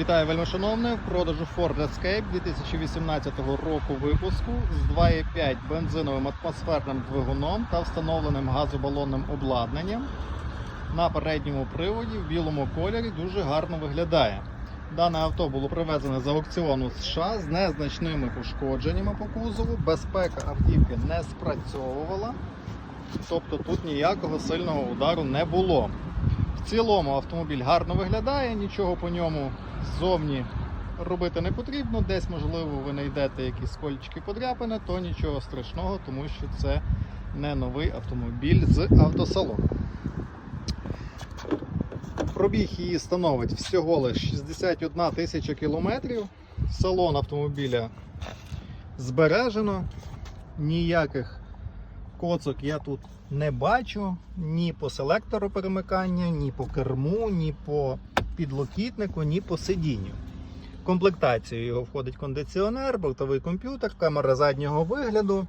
Вітаю вельмишановне. В продажу Ford Escape 2018 року випуску з 2,5 бензиновим атмосферним двигуном та встановленим газобалонним обладнанням. На передньому приводі в білому кольорі дуже гарно виглядає. Дане авто було привезене з аукціону США з незначними пошкодженнями по кузову. Безпека автівки не спрацьовувала, тобто тут ніякого сильного удару не було. В цілому автомобіль гарно виглядає, нічого по ньому ззовні робити не потрібно. Десь, можливо, ви знайдете якісь скольчики подряпини, то нічого страшного, тому що це не новий автомобіль з автосалону. Пробіг її становить всього лише 61 тисяча кілометрів. Салон автомобіля збережено. Ніяких коцок я тут не бачу ні по селектору перемикання, ні по керму, ні по підлокітнику, ні по сидінню. В комплектацію його входить кондиціонер, бортовий комп'ютер, камера заднього вигляду,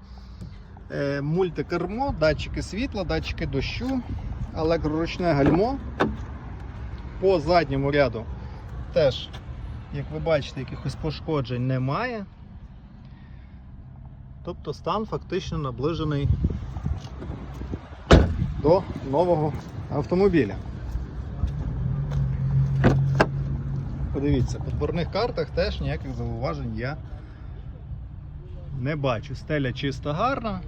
е, мультикермо, датчики світла, датчики дощу, електроручне гальмо. По задньому ряду теж, як ви бачите, якихось пошкоджень немає. Тобто стан фактично наближений до нового автомобіля. Подивіться, по дворних картах теж ніяких зауважень я не бачу. Стеля чиста гарна,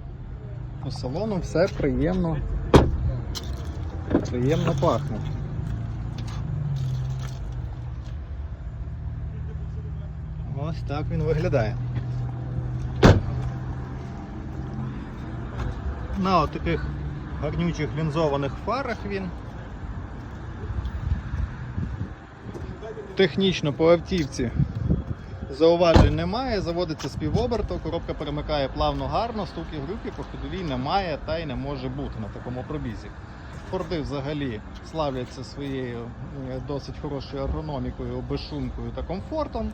по салону все приємно, приємно пахне. Ось так він виглядає. На таких гарнючих лінзованих фарах він. Технічно по автівці зауважень немає, заводиться з півоберту, коробка перемикає плавно гарно, стуки глюки по ходовій немає та й не може бути на такому пробізі. Форди взагалі славляться своєю е, досить хорошою ергономікою, безшумкою та комфортом.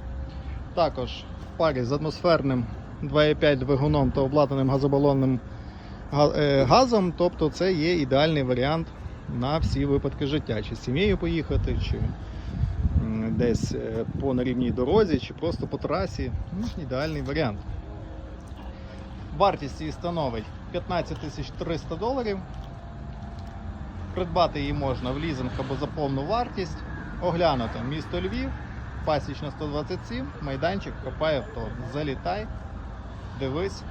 Також в парі з атмосферним 2,5 двигуном та обладнаним газобалонним е, газом, тобто це є ідеальний варіант на всі випадки життя. Чи з сім'єю поїхати, чи десь е, по нерівній дорозі, чи просто по трасі. Ну, ідеальний варіант. Вартість її становить 15 300 доларів. Придбати її можна в лізинг або за повну вартість. Оглянути місто Львів, пасічна 127, майданчик копає авто. Залітай, дивись,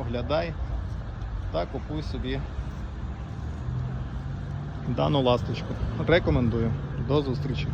оглядай та купуй собі дану ласточку. Рекомендую. До зустрічі!